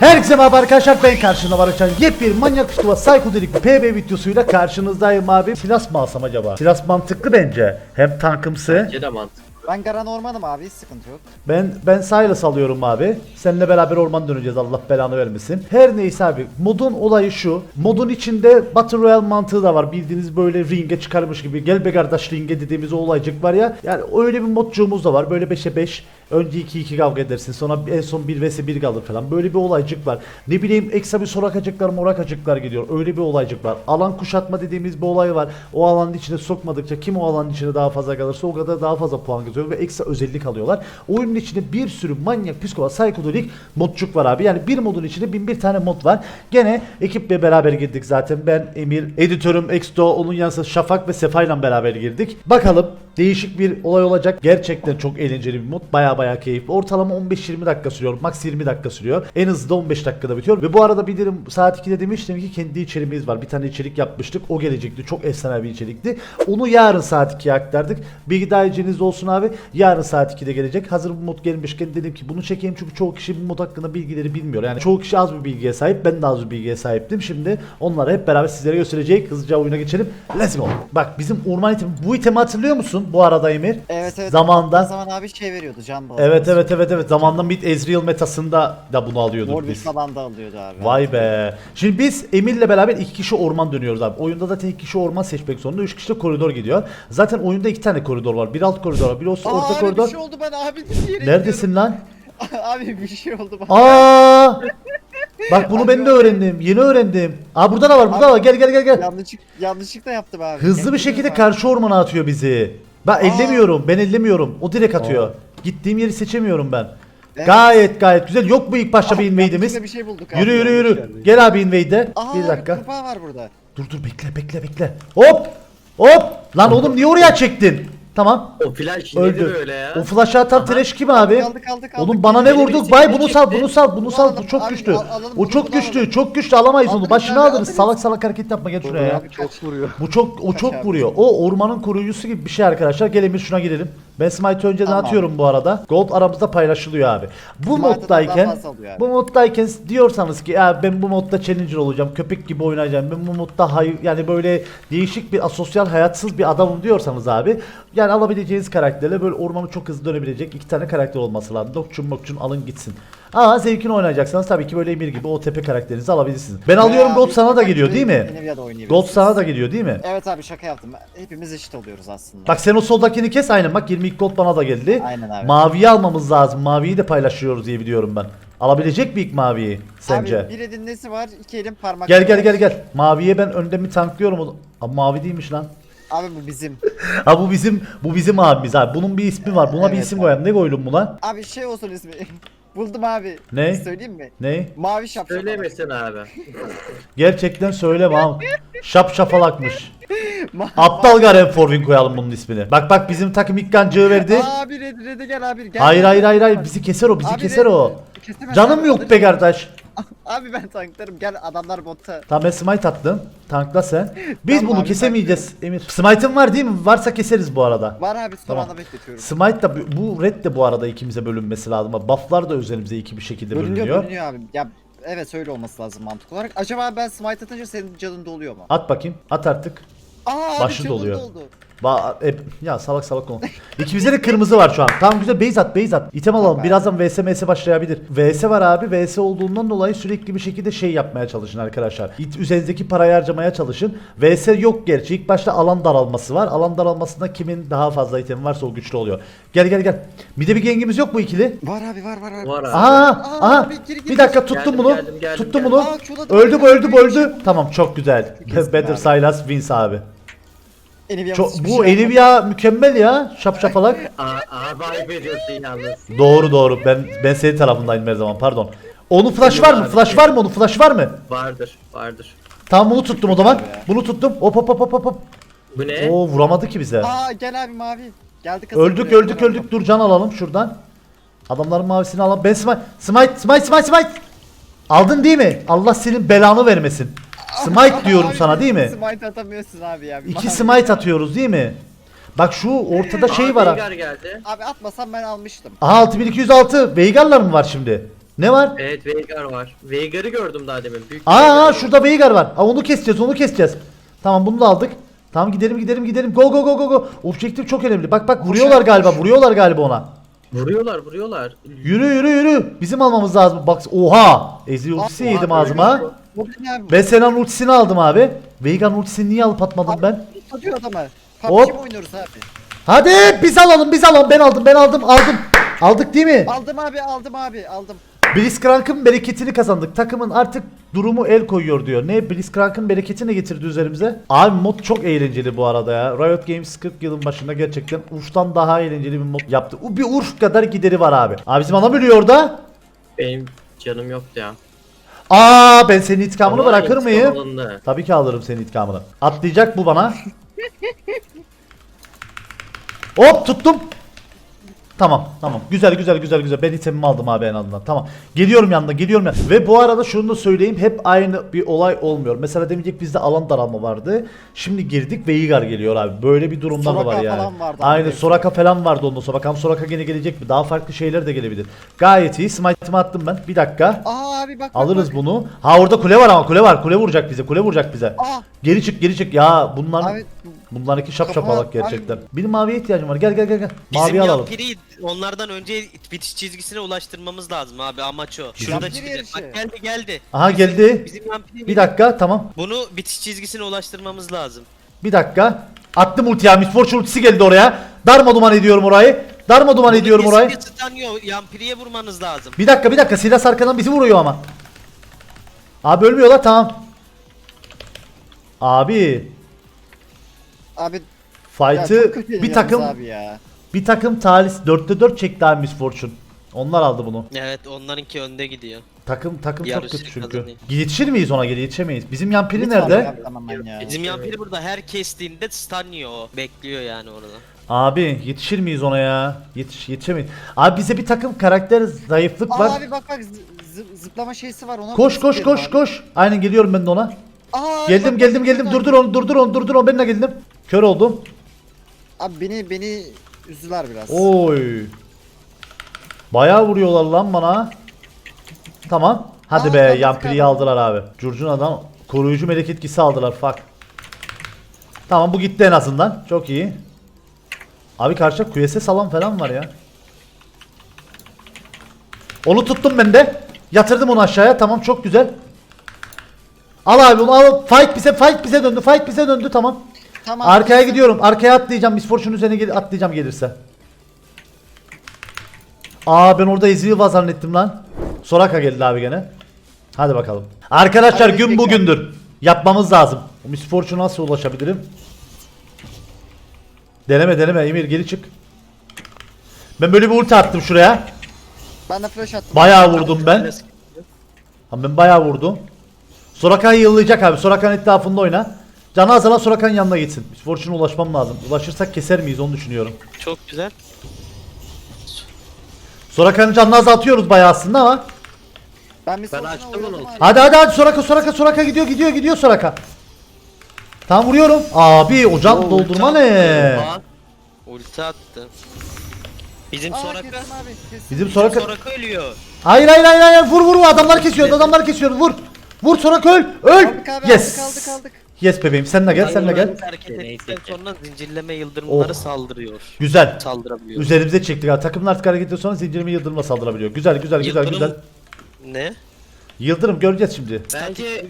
Herkese merhaba arkadaşlar ben karşında var açan yepyeni manyak kutuva psikodelik PB videosuyla karşınızdayım abi. Silas mı alsam acaba? Silas mantıklı bence. Hem tankımsı. Bence de mantıklı. Ben Garan Orman'ım abi hiç sıkıntı yok. Ben ben Silas alıyorum abi. Seninle beraber orman döneceğiz Allah belanı vermesin. Her neyse abi modun olayı şu. Modun içinde Battle Royale mantığı da var. Bildiğiniz böyle ringe çıkarmış gibi. Gel be kardeş ringe dediğimiz o olaycık var ya. Yani öyle bir modcuğumuz da var. Böyle 5'e 5. Önce 2-2 kavga edersin. Sonra en son 1 vs 1 kalır falan. Böyle bir olaycık var. Ne bileyim ekstra bir sorakacıklar morakacıklar geliyor. Öyle bir olaycık var. Alan kuşatma dediğimiz bir olay var. O alanın içine sokmadıkça kim o alanın içine daha fazla kalırsa o kadar daha fazla puan kazanıyor ve ekstra özellik alıyorlar. Oyunun içinde bir sürü manyak, psikopat, psikodelik modcuk var abi. Yani bir modun içinde bin bir tane mod var. Gene ekiple beraber girdik zaten. Ben, Emir, editörüm, Exto, onun yanı Şafak ve Sefa ile beraber girdik. Bakalım değişik bir olay olacak. Gerçekten çok eğlenceli bir mod. Baya baya keyifli. Ortalama 15-20 dakika sürüyor. Max 20 dakika sürüyor. En hızlı da 15 dakikada bitiyor. Ve bu arada bilirim saat 2'de demiştim ki kendi içeriğimiz var. Bir tane içerik yapmıştık. O gelecekti. Çok efsane bir içerikti. Onu yarın saat 2'ye aktardık. Bilgi dahilinizde olsun abi. Yarın saat 2'de gelecek. Hazır bu mod gelmişken dedim ki bunu çekeyim çünkü çoğu kişi bu mod hakkında bilgileri bilmiyor. Yani çoğu kişi az bir bilgiye sahip. Ben de az bir bilgiye sahiptim. Şimdi onları hep beraber sizlere gösterecek. Hızlıca oyuna geçelim. Let's go. Bak bizim orman itemi. Bu itemi hatırlıyor musun? Bu arada Emir. Evet evet. Zamandan. O zaman abi şey veriyordu can balı. Evet evet evet evet. Zamandan Mid Ezreal metasında da bunu alıyorduk Warwick biz. falan da alıyordu abi. Vay be. Şimdi biz Emir'le beraber iki kişi orman dönüyoruz abi. Oyunda zaten iki kişi orman seçmek zorunda. Üç kişi de koridor gidiyor. Zaten oyunda iki tane koridor var. Bir alt koridor var. Bir orta, Aa, orta abi koridor. bir şey oldu bana abi bir yere Neredesin lan? gidiyorum. abi bir şey oldu bana. Aa! Bak bunu ben de öğrendim. Yeni öğrendim. Aa burada da var, burada Abi- var. Gel gel gel gel. Yanlışlık, yanlışlıkla yaptım abi. Hızlı bir Gel, şekilde abi. karşı ormana atıyor bizi. Ben ellemiyorum. Ben ellemiyorum. O direkt atıyor. Gittiğim yeri seçemiyorum ben. Evet. Gayet gayet güzel. Yok mu ilk başta bir invade'imiz? bir şey bulduk abi. Yürü yürü yürü. Gel abi invade'e. Aa, Bir dakika. kurbağa var burada. Dur dur bekle bekle bekle. Hop! Hop! Lan oğlum niye oraya çektin? Tamam. O flash nedir Öldü. öyle ya? O flash'ı atan trash kim abi? Kaldı, kaldı, kaldı. Oğlum bana ne Beni vurdu? Bay bunu sal, bunu sal, bunu sal. Bu çok abi, güçlü. al- alalım, O bunu çok da güçlü, alalım. çok güçlü alamayız onu. Aldınız Başını abi, alırız. aldınız. Salak salak hareket yapma gel şuraya ya. Çok vuruyor. Bu çok o çok abi. vuruyor. O ormanın koruyucusu gibi bir şey arkadaşlar. Gelin bir şuna girelim. Ben Smite'ı önceden Tamam. atıyorum bu arada. Gold aramızda paylaşılıyor abi. Bu Smite'ı moddayken daha fazla alıyor abi. bu moddayken diyorsanız ki ya ben bu modda challenger olacağım. Köpek gibi oynayacağım. Ben bu modda hay yani böyle değişik bir asosyal hayatsız bir adamım diyorsanız abi yani alabileceğiniz karakterle böyle ormanı çok hızlı dönebilecek iki tane karakter olması lazım. Dokçun mokçun alın gitsin. Ama zevkini oynayacaksanız tabii ki böyle Emir gibi o tepe karakterinizi alabilirsiniz. Ben alıyorum Gold sana da geliyor değil mi? Gold sana da geliyor değil mi? Evet abi şaka yaptım. Hepimiz eşit oluyoruz aslında. Bak sen o soldakini kes aynen bak 22 gold bana da geldi. Aynen abi. Maviyi almamız lazım. Maviyi de paylaşıyoruz diye biliyorum ben. Alabilecek mi ilk maviyi sence? Abi bir elin nesi var? iki elin parmak. Gel gel gel gel. Maviye ben önde mi tanklıyorum? Abi mavi değilmiş lan. Abi bu bizim. Ha bu bizim bu bizim abimiz abi. Bunun bir ismi var. Buna bir Evet isim abi. koyalım. Ne koydum buna? Abi şey olsun ismi. Buldum abi. Ne? Söyleyeyim mi? Ne? Mavi şapşal. Söylemesin abi. Gerçekten söyleme abi. Şap şafalakmış. Ma- Aptal Garen Forvin koyalım bunun ismini. Bak bak bizim takım ilk kancığı verdi. Abi red red'e gel abi. Gel, Hayır hayır hayır hayır bizi keser o bizi Abi keser red- o. Kesemez Canım abi, yok be kardeş. Abi ben tanklarım. Gel adamlar botta. Tamam ben smite attım. Tankla sen. Biz Tamam bunu abi, kesemeyeceğiz Emir. Smite'ın var değil mi? Varsa keseriz bu arada. Var abi son Tamam. anda bekletiyorum. Smite da bu red de bu arada ikimize bölünmesi lazım. Buff'lar da üzerimize iki bir şekilde Bölünüyor bölünüyor. bölünüyor abi. Ya evet öyle olması lazım mantık olarak. Acaba ben smite atınca senin canın doluyor mu? At bakayım. At artık. Aa abi canın doluyor. doldu. Ba e, ya salak salak konu. İkimizde de kırmızı var şu an. Tamam güzel base at base at. İtem alalım. Birazdan VS MS başlayabilir. VS var abi. VS olduğundan dolayı sürekli bir şekilde şey yapmaya çalışın arkadaşlar. İt- Üzerinizdeki parayı harcamaya çalışın. VS yok gerçi. İlk başta alan daralması var. Alan daralmasında kimin daha fazla item varsa o güçlü oluyor. Gel gel gel. Bir de bir gengimiz yok mu ikili? Var abi var var abi. Var abi. Aha, Aa, aha. abi, geri, geri, Bir dakika tuttum Geldim, bunu. geldim, geldim, tuttum geldim. bunu. Aa. Öldü bu öldü bu öldü. Tamam çok güzel. Kesin Better abi. Silas wins abi. Çok, bu şey Enivia mükemmel ya. Şap şapalak. Aa, abi ayıp ediyorsun yalnız. Doğru doğru. Ben ben senin tarafındayım her zaman. Pardon. Onun flash var mı? Flash var mı? Onun flash var mı? Vardır, vardır. Tamam bunu tuttum o zaman. Bunu tuttum. Hop hop hop hop hop. Bu ne? Oo vuramadı ki bize. Aa gel abi mavi. Geldi kasa Öldük buraya, öldük öldük. Dur can alalım şuradan. Adamların mavisini alalım. Ben smite smite smite smite smite. Aldın değil mi? Allah senin belanı vermesin. Smite diyorum sana değil mi? Smite atamıyorsun abi ya. İki smite atıyoruz değil mi? Bak şu ortada şey var. ha. Veigar geldi. Abi atmasam ben almıştım. Aha 6206. Veigar'lar mı var şimdi? Ne var? Evet Veigar var. Veigar'ı gördüm daha demin. Büyük Aa, Veigar aa var. şurada Veigar var. Aa, onu keseceğiz onu keseceğiz. Tamam bunu da aldık. Tamam gidelim gidelim gidelim. Go go go go go. Objektif çok önemli. Bak bak vuruyorlar galiba. Vuruyorlar galiba ona. Vuruyorlar vuruyorlar. Yürü yürü yürü. Bizim almamız lazım. Bak oha. Ezil ultisi Aa, yedim abi, ağzıma. Goblin abi. Ben Senan ultisini aldım abi. Veigar'ın ultisini niye alıp atmadım ben? Tutuyor adamı. Hop. PUBG mi oynuyoruz abi? Hadi biz alalım biz alalım. Ben aldım ben aldım aldım. Aldık değil mi? Aldım abi aldım abi aldım. Blitzcrank'ın bereketini kazandık. Takımın artık durumu el koyuyor diyor. Ne Blitzcrank'ın bereketi ne getirdi üzerimize? Abi mod çok eğlenceli bu arada ya. Riot Games 40 yılın başında gerçekten Urf'tan daha eğlenceli bir mod yaptı. Bir Urf kadar gideri var abi. Abi bizim adam ölüyor orada. Benim canım yoktu ya. Aa ben senin intikamını Ama bırakır mıyım? Tabii ki alırım senin intikamını. Atlayacak bu bana. Hop tuttum. Tamam tamam. Güzel güzel güzel güzel. Ben itemimi aldım abi en azından. Tamam. Geliyorum yanına geliyorum ya ve bu arada şunu da söyleyeyim. Hep aynı bir olay olmuyor. Mesela demeyecek bizde alan daralma vardı. Şimdi girdik ve Yigar geliyor abi. Böyle bir durumdan da var yani. falan vardı aynen abi. Soraka falan vardı ondan sonra. Bakalım Soraka gene gelecek mi? Daha farklı şeyler de gelebilir. Gayet iyi. Smite'ımı attım ben. Bir dakika. Aa abi bak bak, alırız bak. bunu. Ha orada kule var ama kule var. Kule vuracak bize kule vuracak bize. Aa. Geri çık geri çık. Ya bunlar abi bunlar iki şap şapalak gerçekten. Benim maviye ihtiyacım var. Gel gel gel gel. Mavi Bizim alalım. yampiri onlardan önce bitiş çizgisine ulaştırmamız lazım abi amaç o. Şurada Yampiri çıkacak. yarışı. Bak geldi geldi. Aha geldi. Bizim yampiri Bir dakika tamam. Bunu bitiş çizgisine ulaştırmamız lazım. Bir dakika. Attım ulti ya. Miss Fortune ultisi geldi oraya. Darma duman ediyorum orayı. Darma duman ediyorum orayı. tutanıyor. Yampiriye vurmanız lazım. Bir dakika bir dakika. Silah arkadan bizi vuruyor ama. Abi ölmüyorlar tamam. Abi abi ya çok fight'ı kötü bir takım abi ya. bir takım talis 4'te 4 çekti abi Miss Fortune. Onlar aldı bunu. Evet onlarınki önde gidiyor. Takım takım çok Yarışı kötü çünkü. kazanıyor. Yetişir miyiz ona geri yetişemeyiz. Bizim Yampiri Lütfen nerede? abi, Tamamen ya. Bizim yampiri burada her kestiğinde stun yiyor o. Bekliyor yani orada. Abi yetişir miyiz ona ya? Yetiş yetişemeyiz. Abi bize bir takım karakter zayıflık Aa var. abi bak bak zı- zı- zıplama şeysi var ona. Koş koş koş abi. koş. Aynen geliyorum ben de ona. Aa, Geldim bak, geldim geldim. Durdur onu durdur onu durdur onu. Ben de geldim. Kör oldum. Abi beni beni üzdüler biraz. Oy. Bayağı vuruyorlar lan bana. Tamam. Hadi Aa, be Yampiri'yi tamam. aldılar abi. Curcuna'dan koruyucu melek etkisi aldılar. Fuck. Tamam bu gitti en azından. Çok iyi. Abi karşıda QSS alan falan var ya. Onu tuttum ben de. Yatırdım onu aşağıya. Tamam çok güzel. Al abi onu al. Fight bize fight bize döndü. Fight bize döndü tamam. Tamam. Arkaya gidiyorum. Arkaya atlayacağım. Miss Fortune üzerine gel- atlayacağım gelirse. Aa ben orada Ezreal var zannettim lan. Soraka geldi abi gene. Hadi bakalım. Arkadaşlar Hadi gün bugündür. Yapmamız lazım. O Miss Fortune'a nasıl ulaşabilirim? Deneme deneme Emir geri çık. Ben böyle bir ulti attım şuraya. Ben de flash attım. Bayağı vurdum ben. Ha, ben bayağı vurdum. Soraka'yı yıllayacak abi. Soraka'nın etrafında oyna. Canı azalan Soraka'nın yanına gitsin. Fortune'a ulaşmam lazım. Ulaşırsak keser miyiz onu düşünüyorum. Çok güzel. Soraka'nın canını azaltıyoruz bayağı aslında ama. Ben bir Ben sorusuna açtım uğradım onu. abi. Hadi hadi hadi Soraka Soraka Soraka gidiyor gidiyor gidiyor Soraka. Tam vuruyorum. Abi Oo, doldurma ne? Ulti attı. Bizim Aa, Soraka. abi. Bizim Soraka Soraka ölüyor. Hayır hayır hayır hayır vur vur vur adamlar kesiyor adamlar kesiyor vur. Vur Soraka öl öl. Aldık abi Yes. aldık aldık aldık. Yes bebeğim sen de gel sen de gel. Hareket ettikten sonra zincirleme yıldırımları Oh. saldırıyor. Güzel. Saldırabiliyor. Üzerimize çektik ha. Takımın artık hareketten sonra zincirimi yıldırımla saldırabiliyor. Güzel güzel güzel Yıldırım- güzel. Ne? Yıldırım göreceğiz şimdi. Bence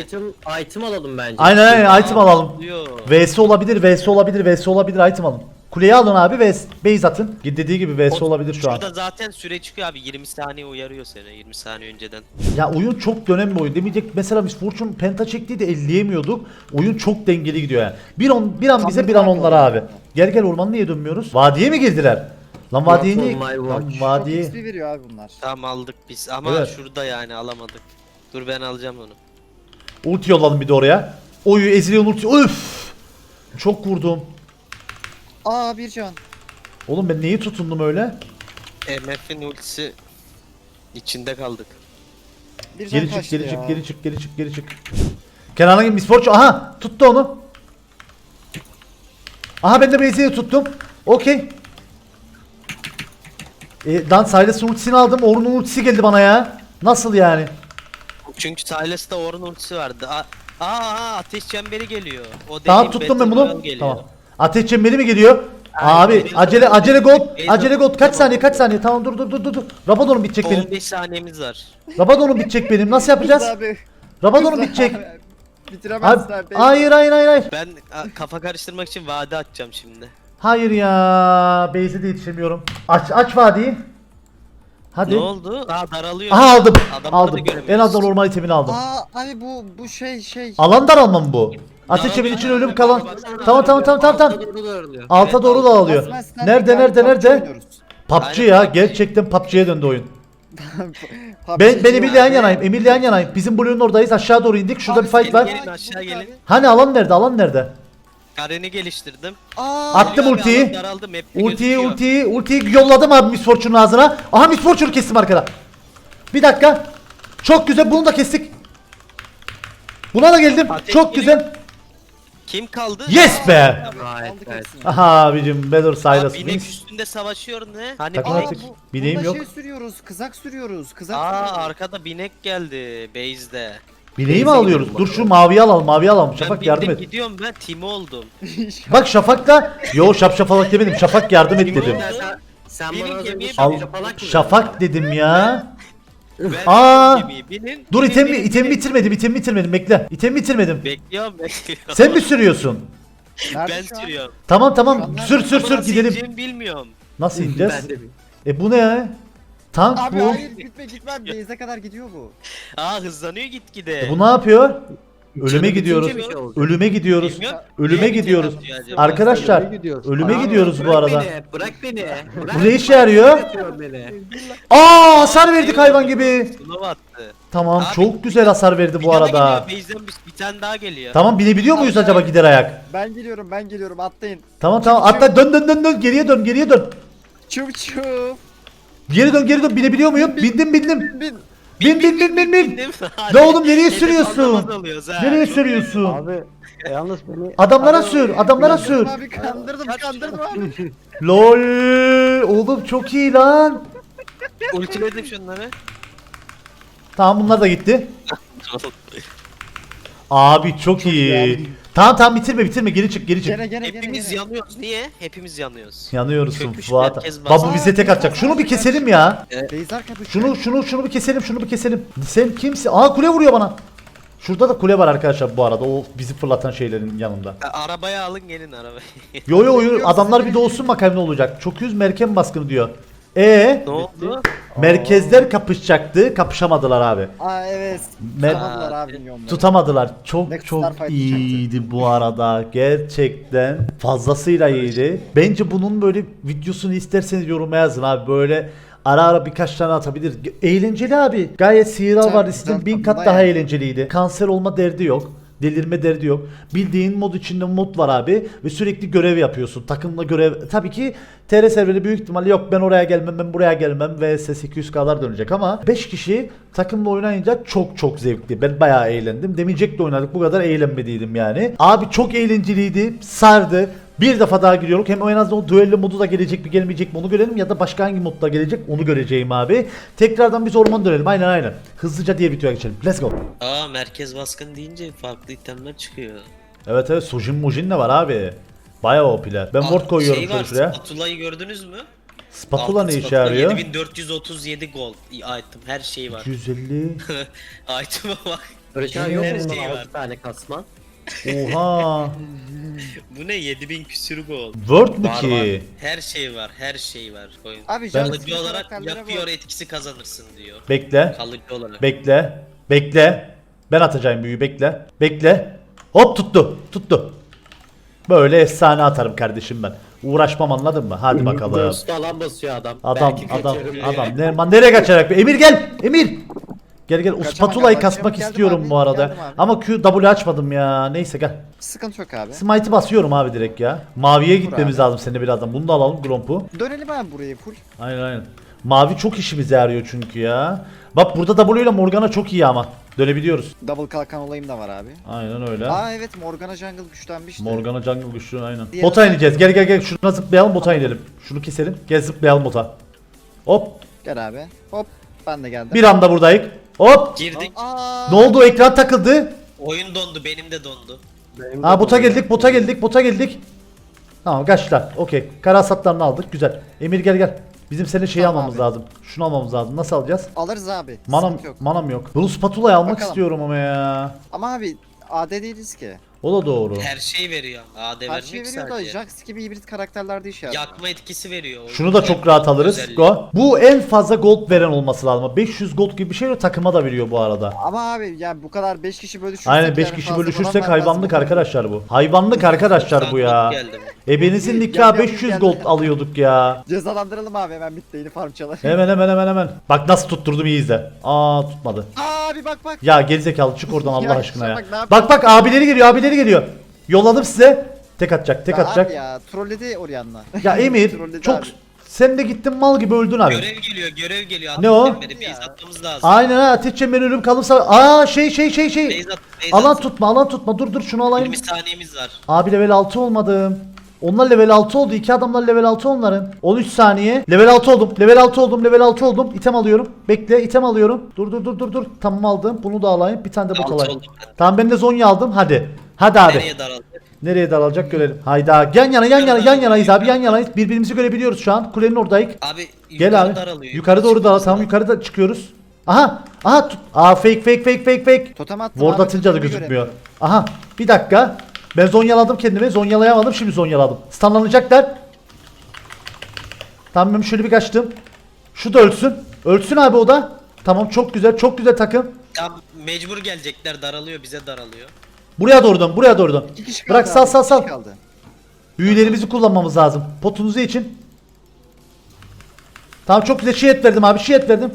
item item alalım bence. Aynen aynen item alalım. Diyor. VS olabilir, VS olabilir, VS olabilir item alın. Kuleyi alın abi ve base atın. Dediği gibi VS olabilir şu an. Şurada zaten süre çıkıyor abi 20 saniye uyarıyor seni 20 saniye önceden. Ya oyun çok dönem bir oyun. Demeyecek mesela biz Fortune penta çektiydi elleyemiyorduk. Oyun çok dengeli gidiyor yani. Bir on bir an Tam bize bir an onlara abi. Gel gel orman niye dönmüyoruz? Vadiye mi girdiler? Lan vadiye niye? Lan vadiye. XP veriyor abi bunlar. Tamam aldık biz ama Evet. şurada yani alamadık. Dur ben alacağım onu. Ulti yolladım bir de oraya. Oyu Ezreal ulti. Üf! Çok vurdum. Aa bir can. Oğlum ben neyi tutundum öyle? MF'in ultisi içinde kaldık. Bir can Geri çık, kaçtı geri ya. çık, geri çık, geri çık, geri çık. Kenan'a git. Aha! Tuttu onu. Aha ben de Beyzi'yi tuttum. Okey. E, lan Silas'ın ultisini aldım. Orun ultisi geldi bana ya. Nasıl yani? Çünkü Silas'ta Orun ultisi vardı. Aa, aa ateş çemberi geliyor. O Tamam dediğim tuttum ben Battle bunu. Royale geliyor. Tamam. Ateş çemberi mi geliyor? Abi benim acele acele gold. Acele gold. Kaç saniye kaç saniye? Tamam dur dur dur dur. dur. Rabadon'um bitecek benim. 15 saniyemiz var. Rabadon'um bitecek benim. Nasıl yapacağız? Abi. Rabadon'um bitecek. Bitiremezsin Abi, abi. hayır hayır hayır hayır. Ben a, kafa karıştırmak için vade atacağım şimdi. Hayır ya. Base'e de yetişemiyorum. Aç aç vadiyi. Hadi. Ne oldu? Aa daralıyor. Aha aldım. Adamları da aldım. En azından normal itemini aldım. Aa abi bu bu şey şey. Alan daralma mı bu? Ateş için ölüm kalan. Tamam tamam tamam tamam tamam. Alta doğru daralıyor. Alta Evet, doğru da altta. alıyor. Basmaz, sen Nerede bir nerede nerede? PUBG oynuyoruz. PUBG ya. Gerçekten PUBG'ye döndü oyun. PUBG Ben ben Emir'le yan yanayım. Emir'le yan yanayım. Bizim Blue'nun oradayız. Aşağı doğru indik. Şurada bir fight var. gelin, gelin aşağı gelin. Hani alan nerede? Alan nerede? Kareni geliştirdim. Aa, Attım Abi, ultiyi. alan daraldı, map'te Ultiyi gözüküyor. ultiyi ultiyi yolladım abi Miss Fortune'un ağzına. Aha Miss Fortune'u kestim arkada. Bir dakika. Çok güzel bunu da kestik. Buna da geldim. Ateş Çok geliyor. güzel. Kim kaldı? Yes be. Gayet gayet. Aha abicim Better Aa, Silas. binek Miss. üstünde savaşıyor ne? Hani Takım binek? artık. bu- Bineğim bunda yok. şey sürüyoruz. Kızak sürüyoruz. Kızak Aa sürüyoruz. arkada binek geldi base'de. Bineği mi alıyoruz? Dur şu maviyi alalım. Maviyi alalım. Şafak ben yardım bindim et. gidiyorum ben Timo oldum. Bak Şafak da Yo şap şafalak demedim. Şafak yardım et dedim. Sen, sen Benim bana az önce gemiye Al, şapalak mı şafak dedim ya. Ben Aa! gemiyi binin. Dur binin, itemi binin, itemi binin. bitirmedim. itemi bitirmedim. Bekle. İtemi bitirmedim. Bekliyorum bekliyorum. Sen mi sürüyorsun? Nerede ben şu an? sürüyorum. Tamam tamam. Şu an Sür sür Ama sür nasıl gidelim. ineceğimi bilmiyorum. Nasıl Ben ineceğiz? de bir- E bu ne ya? Tank Abi bu. hayır gitme gitmem. Base'e kadar gidiyor bu. Aa hızlanıyor gitgide. E bu ne yapıyor? Ölüme Canım gidiyoruz. bitince bir şey olacak. Ölüme gidiyoruz. Bilmiyorum. Ölüme Niye gidiyoruz. bitecek acaba? Arkadaşlar Ölüme gidiyoruz. ölüme gidiyoruz bu bırak arada. Beni, bırak beni. Bırak. Bu ne işe yarıyor? Beni. Aa hasar verdik hayvan gibi. Attı. Tamam Abi, çok güzel hasar verdi bu arada. base'den bir, bir tane daha geliyor. Tamam binebiliyor muyuz acaba gider ayak? Ben geliyorum ben geliyorum atlayın. Tamam tamam atla dön dön dön dön geriye dön geriye dön. Çuf çuf. Geri dön geri dön binebiliyor muyum? Bindim bindim. Bin bin. Bin bin bin bin bin. Ne oğlum nereye sürüyorsun? Nereye sürüyorsun? Abi yalnız beni Adamlara sür adamlara sür. Abi kandırdım kandırdım abi. LOL oğlum çok iyi lan. Ultiledim şunları. Tamam bunlar da gitti. Abi çok iyi. Tamam tamam bitirme bitirme geri çık geri çık. Gene gene gene Hepimiz gene. yanıyoruz. Niye? Hepimiz yanıyoruz. Yanıyorsun Çökmüş Fuat. merkez. Babu bize tek atacak. Şunu bir keselim ya. Şunu şunu şunu bir keselim şunu bir keselim. Sen kimsin? Aa kule vuruyor bana. Şurada da kule var arkadaşlar bu arada. O bizi fırlatan şeylerin yanında. Arabaya alın gelin arabaya. Yo yo yo adamlar bir doğsun bakalım ne olacak. Çok yüz merkez baskını diyor. E ne oldu? merkezler kapışacaktı. Kapışamadılar abi. Aa evet. Mer- Tutamadılar abi milyonları. Tutamadılar. Çok Next çok iyiydi bu arada. Gerçekten fazlasıyla iyiydi. Bence bunun böyle videosunu isterseniz yoruma yazın abi. Böyle ara ara birkaç tane atabilir. Eğlenceli abi. Gayet Tabii, var istin tabii, bin kat daha eğlenceliydi. Kanser olma derdi yok. Delirme derdi yok. Bildiğin mod içinde mod var abi ve sürekli görev yapıyorsun. Takımla görev. Tabii ki TR serveri büyük ihtimalle yok ben oraya gelmem ben buraya gelmem vs 800k'lar dönecek ama 5 kişi takımla oynayınca çok çok zevkli. Ben bayağı eğlendim. Demeyecek de oynadık bu kadar eğlenmediydim yani. Abi çok eğlenceliydi. Sardı. Bir defa daha giriyoruz. Hem en azından o düello modu da gelecek mi gelmeyecek mi onu görelim ya da başka hangi modda gelecek onu göreceğim abi. Tekrardan biz orman dönelim. Aynen aynen. Hızlıca diye videoya geçelim. Let's go. Aa merkez baskın deyince farklı itemler çıkıyor. Evet evet Sojin Mojin de var abi. Bayağı OP'ler. Ben ward koyuyorum şey var, şuraya. Spatula'yı gördünüz mü? Spatula Altın ne işe yarıyor? 7437 gold item her şey var. 250. Item'a bak. Her abi yok şey mu? var. 6 tane kasma. Oha. Bu ne 7000 küsür gold. Word mu Var, ki? Her şey var, her şey var oyun. Abi Kalıcı olarak yapıyor etkisi kazanırsın diyor. Bekle. Kalıcı olarak. Bekle. Bekle. Ben atacağım büyüyü bekle. Bekle. Hop tuttu. Tuttu. Böyle efsane atarım kardeşim ben. Uğraşmam anladın mı? Hadi bakalım. Burst falan basıyor adam. Adam Belki adam kaçarım. adam. Ne, nereye kaçarak? Emir gel. Emir. Gel gel. O spatulayı kasmak geldim istiyorum abi, bu arada. geldim abi. Ama Q W açmadım ya. Neyse gel. Sıkıntı yok abi. Smite'ı basıyorum abi direkt ya. Maviye Vur gitmemiz abi. lazım seninle birazdan. Bunu da alalım Gromp'u. Dönelim abi burayı full. Aynen aynen. Mavi çok işimize yarıyor çünkü ya. Bak burada W ile Morgana çok iyi ama. Dönebiliyoruz. Double kalkan olayım da var abi. Aynen öyle. Aa evet Morgana Jungle güçlenmişti. Morgana jungle güçlü aynen. Diğer- Bota ineceğiz. Gel gel gel. Şuna zıplayalım bota inelim. Şunu keselim. Gel zıplayalım bota. Hop. Gel abi. Hop. Ben de geldim. Bir anda buradayım. Hop. Girdik. Aa, Ne oldu? Ekran takıldı. Oyun dondu benim de dondu. Benim Ha de bota doğru. geldik, bota geldik, bota geldik. Tamam kaçlar. Okey. Kara hasatlarını aldık. Güzel. Emir gel gel. Bizim senin şeyi Tamam almamız abi. lazım. Şunu almamız lazım. Nasıl alacağız? Alırız abi. Manam yok. manam yok. Bunu spatula'yı almak Bakalım. istiyorum ama ya. Ama abi AD değiliz ki. O da doğru. Her şey veriyor. AD Her vermiyor şey ki veriyor da sadece. Jax gibi hibrit karakterlerde iş yapıyor. Yakma etkisi veriyor. Şunu da çok rahat alırız. Özelliği. Go. Bu en fazla gold veren olması lazım. 500 gold gibi bir şey de takıma da veriyor bu arada. Ama abi yani bu kadar 5 kişi bölüşürsek Aynen 5 yani kişi fazla bölüşürsek falan vermez hayvanlık bu. arkadaşlar bu. Hayvanlık arkadaşlar bu ya. Geldi. Ebenizin gel, 500 gel. gold alıyorduk ya. Cezalandıralım abi hemen bittiğini farm çalar. Hemen hemen hemen hemen. Bak nasıl tutturdum iyi izle. Aa tutmadı. Abi bak bak. Ya gerizekalı çık oradan Allah Ya aşkına ya. bak, ne yapıyorsun? Bak bak abileri geliyor abileri geliyor. Yolladım size. Tek atacak tek Ya atacak. Abi ya trolledi Orianna. Ya Emir Trolledi çok abi. sen de gittin mal gibi öldün abi. Görev geliyor, görev geliyor. Ne o? Beni base atmamız lazım. Aynen ha ateş çemberi ölüm kalırsa aa şey şey şey şey. Base at, base Alan tutma alan tutma dur dur şunu alayım. 20 saniyemiz var. Abi level 6 olmadım. Onlar level 6 oldu. İki adamlar level 6 onların. 13 saniye. Level 6 oldum. Level 6 oldum. Level 6 oldum. İtem alıyorum. Bekle item alıyorum. Dur dur dur dur dur. Tamam aldım. Bunu da alayım. Bir tane de bot Altı alayım. oldum ben. Tamam ben de Zonya aldım. Hadi. Hadi abi. Nereye daraldı? Nereye daralacak görelim. Hayda. Yan yana yan yana yan yanayız abi. Yan yanayız. Birbirimizi görebiliyoruz şu an. Kulenin oradayız. Abi Gel yukarı abi. daralıyor. Yukarı doğru daral. Tamam yukarıda çıkıyoruz. Aha. Aha. tut- Aa fake fake fake fake fake. Totem attım Ward abi, atınca da totemi gözükmüyor. göremiyorum. Aha bir dakika. Ben zonyaladım kendimi. Zonyalayamadım şimdi zonyaladım. Stunlanacaklar. Tamam ben şöyle bir kaçtım. Şu da ölsün. Ölsün abi o da. Tamam çok güzel çok güzel takım. Tam mecbur gelecekler daralıyor bize daralıyor. Buraya doğru dön buraya doğru dön. İki kişi kaldı Bırak sal abi, sal iki sal. kişi kaldı. Büyülerimizi kullanmamız lazım. Potunuzu için. Tamam çok güzel şiyet verdim abi şiyet verdim.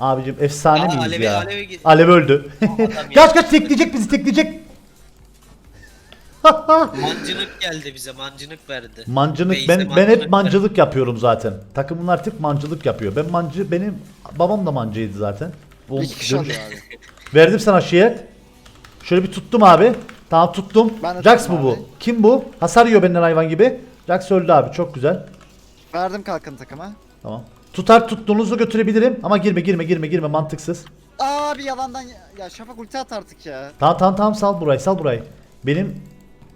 Abicim efsane Aa, miyiz Alevi- ya? Alevi git- Alev öldü. Adam kaç kaç tekleyecek bizi tekleyecek. Mancınık geldi bize mancınık verdi. Mancınık Base'de ben ben hep mancınık mancılık yapıyorum zaten. Takımın artık mancılık yapıyor. Ben mancı benim babam da mancıydı zaten. Oğlum, İki kişi alıyor abi. Verdim sana şiyet. Şöyle bir tuttum abi. Tamam tuttum. Ben de Jax bu tuttum bu. abi. Kim bu? Hasar yiyor benden hayvan gibi. Jax öldü abi çok güzel. Verdim kalkın takıma. Tamam. Tutar tuttuğunuzu götürebilirim ama girme girme girme girme mantıksız. Abi yalandan ya, ya Şafak ulti at artık ya. Tamam tamam tamam sal burayı sal burayı. Benim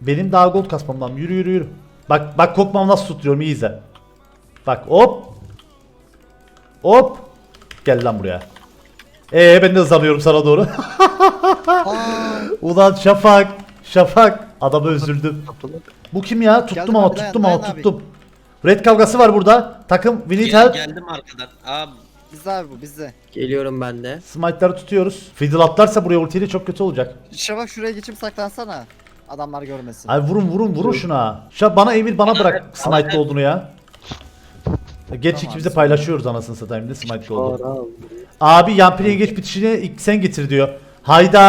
benim daha gold kasmam lazım. Yürü yürü yürü. Bak bak kokmam nasıl tutuyorum iyi izle. Bak hop. Hop. Gel lan buraya. Ee ben de hızlanıyorum sana doğru. Ulan Şafak. Şafak. Adamı üzüldüm. Bu kim ya? Tuttum Geldim ama abi, dayan, tuttum ama dayan abi. tuttum. Red kavgası var burada. Takım we need Gel, help. geldim arkadan. Abi Bizde abi bu bizde. Geliyorum ben de. Smite'ları tutuyoruz. Fiddle atlarsa buraya ultiyle çok kötü olacak. Şafak şuraya geçip saklansana. Adamlar görmesin. Ay vurun vurun vurun şuna. Şa bana Emir bana bırak smite'lı olduğunu ya. Geç Tamam, ikimiz de paylaşıyoruz anasını satayım ne smite'lı oldu. Doğru abi. Abi Yampiri'ye geç bitişini ilk sen getir diyor. Hayda.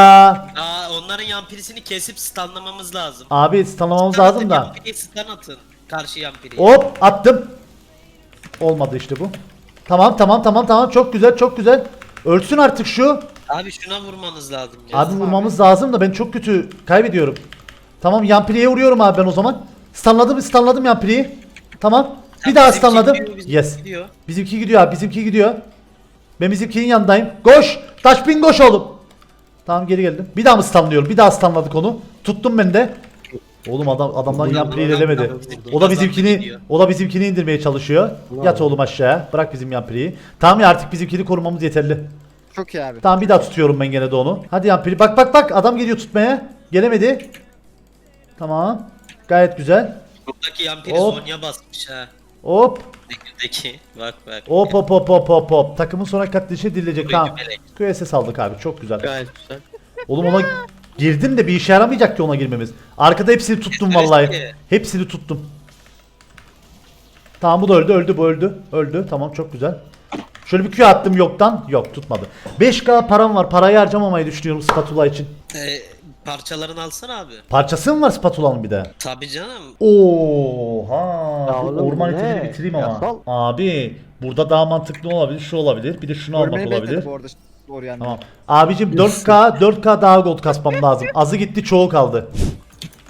aa, onların yampirisini kesip stunlamamız lazım. Abi stunlamamız Stun lazım atın, da. Yampiriye stun atın. Karşı yampiriye. Hop attım. Olmadı işte bu. Tamam tamam tamam tamam çok güzel çok güzel. Ölsün artık şu. Abi şuna vurmanız lazım ya. Abi vurmamız lazım da ben çok kötü kaybediyorum. Tamam Yampiri'ye vuruyorum abi ben o zaman. Stunladım stunladım Yampiri'yi. Tamam. Bir daha bizimki Yes. gidiyor. Bizimki gidiyor abi bizimki gidiyor. Ben bizimkinin yanındayım. Koş! Taşpin koş oğlum. Tamam geri geldim. Bir daha mı stunlıyorum? Bir daha stunladık onu. Tuttum ben de. Oğlum adam adamdan ilerlemedi. buradan bizimki O da bizimkini o da bizimkini indirmeye çalışıyor. Yat oğlum aşağıya. Bırak bizim yampiriyi. Tamam ya artık bizimkini korumamız yeterli. Çok iyi abi. Tamam bir daha tutuyorum ben gene de onu. Hadi yampiri. Bak bak bak adam geliyor tutmaya. Gelemedi. Tamam. Gayet güzel. Buradaki yampiri Hop. Zonya basmış ha. Hop. Nekirdeki. Bak bak. Hop hop hop hop hop hop. Takımın sonra katlayışı dirilecek. Tamam. QSS aldık abi. Çok güzel. Gayet güzel. Oğlum ona girdim de bir işe yaramayacak ki ona girmemiz. Arkada hepsini tuttum vallahi. Hepsini tuttum. Tamam bu da öldü öldü bu öldü. Öldü tamam çok güzel. Şöyle bir Q attım yoktan. Yok tutmadı. 5k param var. Parayı harcamamayı düşünüyorum spatula için. Ee, parçalarını alsana abi. Parçası mı var spatulanın bir de? Tabii canım. Oha. Ya oğlum, orman ne? etini bitireyim ama. Yasal. Abi burada daha mantıklı olabilir? Şu olabilir. Bir de şunu almak olabilir. bekledi bu arada Orianna. Tamam. Abicim 4K 4K daha gold kasmam lazım. Azı gitti çoğu kaldı.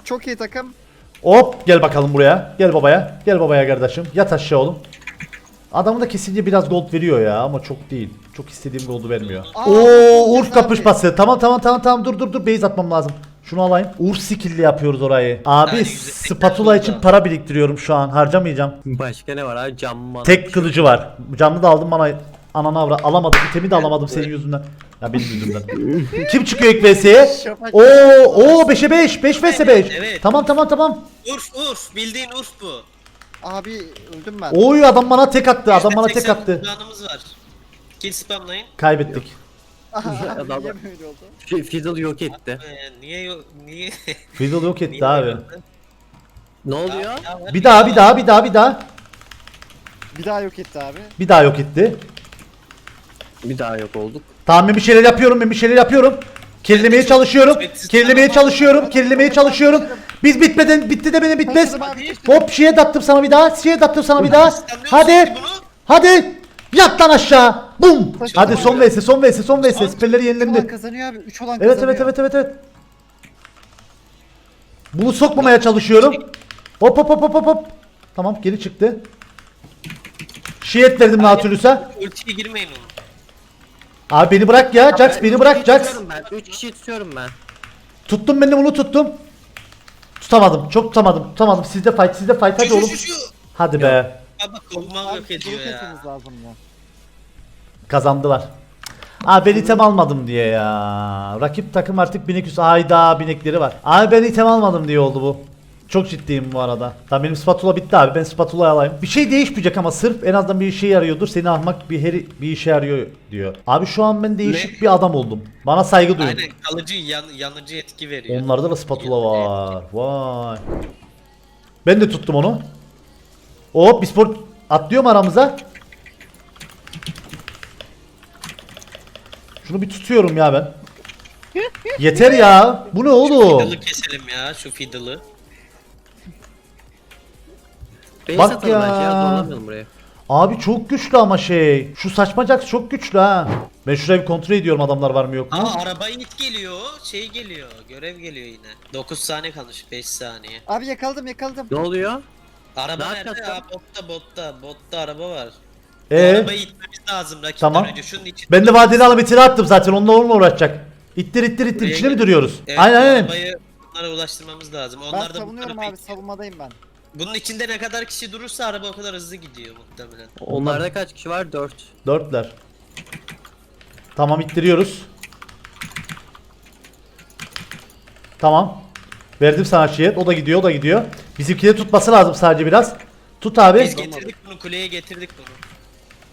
Çok iyi takım. Hop gel bakalım buraya. Gel babaya. Gel babaya kardeşim. Yat aşağı oğlum. Adamı da kesince biraz gold veriyor ya ama çok değil. Çok istediğim goldu vermiyor. Aa, Oo Urf abi. kapışması. Tamam tamam tamam tamam dur dur dur base atmam lazım. Şunu alayım. Urf skill'li yapıyoruz orayı. Abi Yani spatula için para biriktiriyorum şu an. Harcamayacağım. Başka ne var abi? Cam mana. Tek kılıcı var. Camlı da aldım bana ananı avra alamadım. İtemi de alamadım senin yüzünden. Ya benim yüzümden. Kim çıkıyor ilk VS'ye? Oo oo 5'e 5. 5 vs 5. evet. Tamam tamam tamam. Urf Urf bildiğin Urf bu. Abi öldüm ben. Oy adam bana tek attı. Adam bana tek %80 attı. puanımız var. Kill spamlayın. Kaybettik. Aha, Adam- niye böyle oldu? Fi- Fiddle yok etti. Ee, niye yok niye? Fiddle yok etti abi. Ne oluyor? Ya var, Bir daha bir daha bir daha bir daha. Bir daha yok etti abi. Bir daha yok etti. Bir daha yok olduk. Tamam ben bir şeyler yapıyorum ben bir şeyler yapıyorum. Kerilemeye çalışıyorum. Kerilemeye çalışıyorum. Kerilemeye çalışıyorum. Biz bitmeden bitti de benim bitmez. Hop şeye dattım sana bir daha. Şeye dattım sana bir daha. Hadi. Hadi. Yat lan aşağı. Bum. Hadi son vs son vs son vs. Son- Siperleri 3 olan yenilendi. kazanıyor abi. 3 olan Evet kazanıyor. evet evet evet evet. Bunu sokmamaya çalışıyorum. Hop hop hop hop hop hop. Tamam geri çıktı. Şiyet verdim Nautilus'a. Ultiye girmeyin onu. Abi beni bırak ya. Jax beni bırak Jax. Ben. 3 kişi tutuyorum ben. Tuttum ben de bunu tuttum. Tutamadım. Çok tutamadım. Tutamadım. Sizde fight, sizde fight. Hadi oğlum. Hadi be. Abi kovma Abi yok ediyor ya. lazım ya. Kazandılar. Abi ben item almadım diye ya. Rakip takım artık binek üstü. Ayda binekleri var. Abi ben item almadım diye oldu bu. Çok ciddiyim bu arada. Tamam benim spatula bitti abi. Ben spatula'yı alayım. Bir şey değişmeyecek ama sırf en azından bir işe yarıyordur. Seni ahmak bir heri bir işe yarıyor diyor. Abi şu an ben değişik bir adam oldum. Bana saygı duyun. Aynen kalıcı yan, yanıcı etki veriyor. Onlarda da spatula var. Vay. Ben de tuttum onu. Hop bir spor atlıyor mu aramıza? Şunu bir tutuyorum ya ben. Yeter ya. Bu ne oğlum? Fiddle'ı keselim ya şu fiddle'ı. Base Bak atalım bence ya. ya. Zorlamayalım buraya. Abi çok güçlü ama şey. Şu saçmacak çok güçlü ha. Ben şuraya bir kontrol ediyorum adamlar var mı yok mu? Aa araba it geliyor. Şey geliyor. Görev geliyor yine. 9 saniye kalmış 5 saniye. Abi yakaladım yakaladım. Ne oluyor? Araba Ne nerede? yapacağız Aa, botta botta. Botta araba var. Bu Ee, arabayı itmemiz lazım rakipten Tamam. önce. Şunun için. ben de vadeli alıp itine attım zaten. Onunla onunla uğraşacak. İttir ittir ittir. Buraya İçine mi gel. duruyoruz? Evet, aynen aynen. Arabayı onlara ulaştırmamız lazım. Ben Onlar da bu savunuyorum tarafa abi savunmadayım ben. Bunun içinde ne kadar kişi durursa araba o kadar hızlı gidiyor muhtemelen. Onlarda kaç kişi var? 4. Dörtler. Tamam ittiriyoruz. Tamam. Verdim sana şiyet. O da gidiyor, o da gidiyor. Bizimkileri tutması lazım sadece biraz. Tut abi. Biz getirdik bunu kuleye getirdik bunu.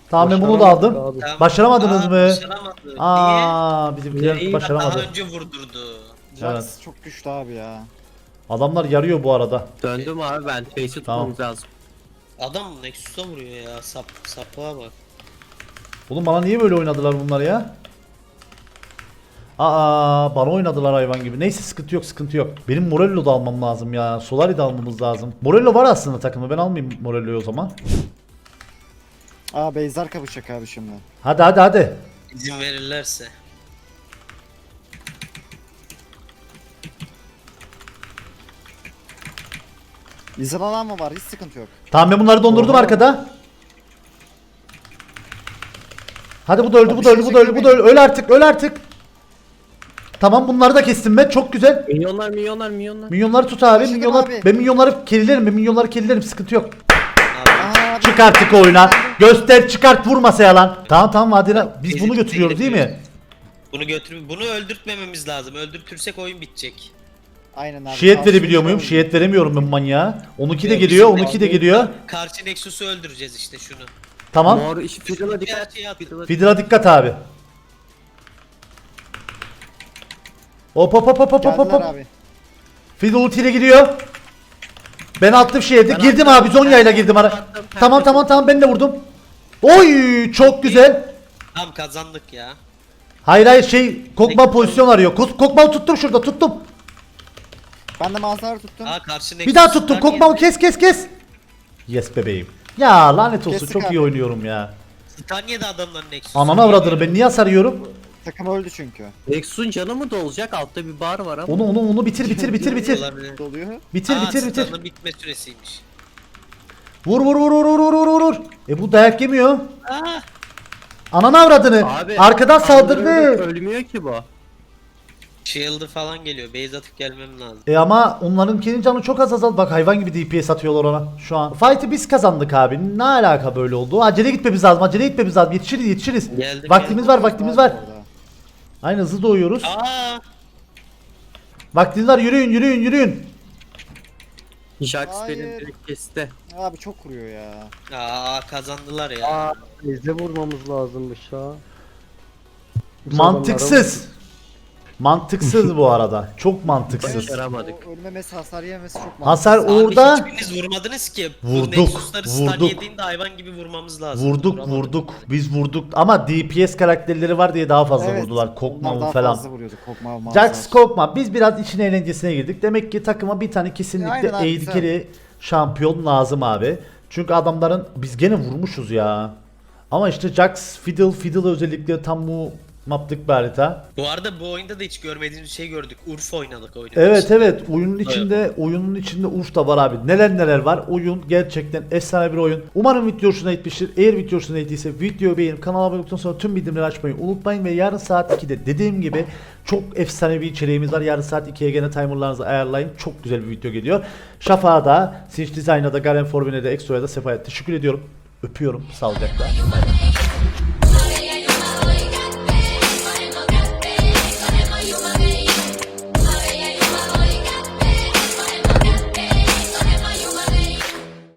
Tamam ben bunu da aldım. Tamam. Başaramadınız Aa, mı? Başaramadı. Niye? Aa, bizimkiler Niye? Daha başaramadı. önce vurdurdu. Jax Evet. çok güçlü abi ya. Adamlar yarıyor bu arada. Döndüm abi ben. Base'i tutmamız lazım. Adam Nexus'a vuruyor ya. Sap, sapığa bak. Oğlum bana niye böyle oynadılar bunlar ya? Aa bana oynadılar hayvan gibi. Neyse sıkıntı yok sıkıntı yok. Benim Morello da almam lazım ya. Solari de almamız lazım. Morello var aslında takımda. Ben almayayım Morello'yu o zaman. Aa Beyzar kapışacak abi şimdi. Hadi hadi hadi. İzin verirlerse. İzin alan mı var? Hiç sıkıntı yok. Tamam ben bunları dondurdum arkada. Hadi bu da öldü, bu da öldü, şey bu da öldü, bu da öldü. Öl artık, öl artık. Tamam bunları da kestim ben. Çok güzel. Milyonlar milyonlar milyonlar. Minyonları tut abi. Taşıdım Minyonlar. abi. Ben minyonları kerilerim. Ben minyonları kerilerim. Sıkıntı yok. Aa, abi. Çık artık oyuna. Göster çıkart vurmasa lan. Tamam tamam Vadine. Biz bunu götürüyoruz değil mi? Bunu götür bunu öldürtmememiz lazım. Öldürtürsek oyun bitecek. Aynen abi. Şiyet verebiliyor muyum? Şiyet veremiyorum ben manyağa. Onunki de geliyor, onunki de geliyor. Karşı Nexus'u öldüreceğiz işte şunu. Tamam. Mor iş Fiddle'a dikkat. Fidra dikkat abi. Hop hop hop hop hop hop Geldiler hop. abi. Fiddle ultiyle gidiyor. Ben attım. Ben girdim abi Zonya'yla girdim ara. attım, ben Tamam de tamam tamam ben de vurdum. Oy çok güzel. Tamam kazandık ya. Hayır hayır şey Kokman pozisyon arıyor. Kok Kokman tuttum şurada tuttum. Ben de mazhar tuttum. Aa karşı Nexus. Bir daha tuttum. Yedi. kes kes kes. Yes bebeğim. Ya lanet olsun Kestik çok abi. iyi oynuyorum ya. Yedi adamların Nexus'u. Ananı avradını ben niye hasar yiyorum? Takım öldü çünkü. Nexus'un canı mı dolacak? Altta bir bar var ama. Onu onu onu bitir bitir bitir bitir. Doluyor. Bitir Aa, bitir bitir. stun'ın bitme süresiymiş. Vur vur vur vur vur vur vur vur. E bu dayak yemiyor. Ananı avradını. Abi Arkadan saldırdı. Ölmüyor ki bu. Shield'ı falan geliyor. Base atıp gelmem lazım. E ama onlarınkinin canı çok az azal. Bak hayvan gibi DPS atıyorlar ona şu an. Fight'ı biz kazandık abi. Ne alaka böyle oldu? Acele gitmemiz lazım. Acele gitmemiz lazım. Yetişiriz yetişiriz. Geldim, vaktimiz var vaktimiz var. Aynı hızlı doğuyoruz. Aa! Vaktimiz var yürüyün yürüyün yürüyün. Jax Hayır. benim direkt kesti. Abi çok kuruyor ya. Aa kazandılar ya. Aa, bize vurmamız lazımmış ha. Biz Mantıksız. Mantıksız bu arada. Çok mantıksız. Başaramadık. Ölmemesi hasar yememesi çok mantıklı. Hasar Abi orada hiçbiriniz vurmadınız ki. Bu Vurduk, Nexus'ları vurduk. yediğinde hayvan gibi vurmamız lazım. vurduk Vuramadık. vurduk. Biz vurduk ama DPS karakterleri var diye daha fazla Evet, vurdular. onlar Kokma daha falan. fazla vuruyordu. Kokma. Jax Kokma biz biraz işin eğlencesine girdik. Demek ki takıma bir tane kesinlikle Aynen abi, carry şampiyon lazım abi. Çünkü adamların biz gene vurmuşuz ya. Ama işte Jax Fiddle Fiddle özellikle tam bu maplık bir harita. Bu arada bu oyunda da hiç görmediğimiz şey gördük. Urf oynadık oyunu. Evet evet oyunun içinde oyunun içinde Urf da var abi. Neler neler var. Oyun gerçekten efsane bir oyun. Umarım video hoşuna gitmiştir. Eğer video hoşuna gittiyse videoyu beğenip kanala abone olduktan sonra tüm bildirimleri açmayı unutmayın ve yarın saat 2'de dediğim gibi çok efsane bir içeriğimiz var. Yarın saat 2'ye gene timerlarınızı ayarlayın. Çok güzel bir video geliyor. Şafak'a da, Sinch Design'a da, Garen Forbin'e de, Exo'ya da, Sefa'ya teşekkür ediyorum. Öpüyorum. Sağlıcakla.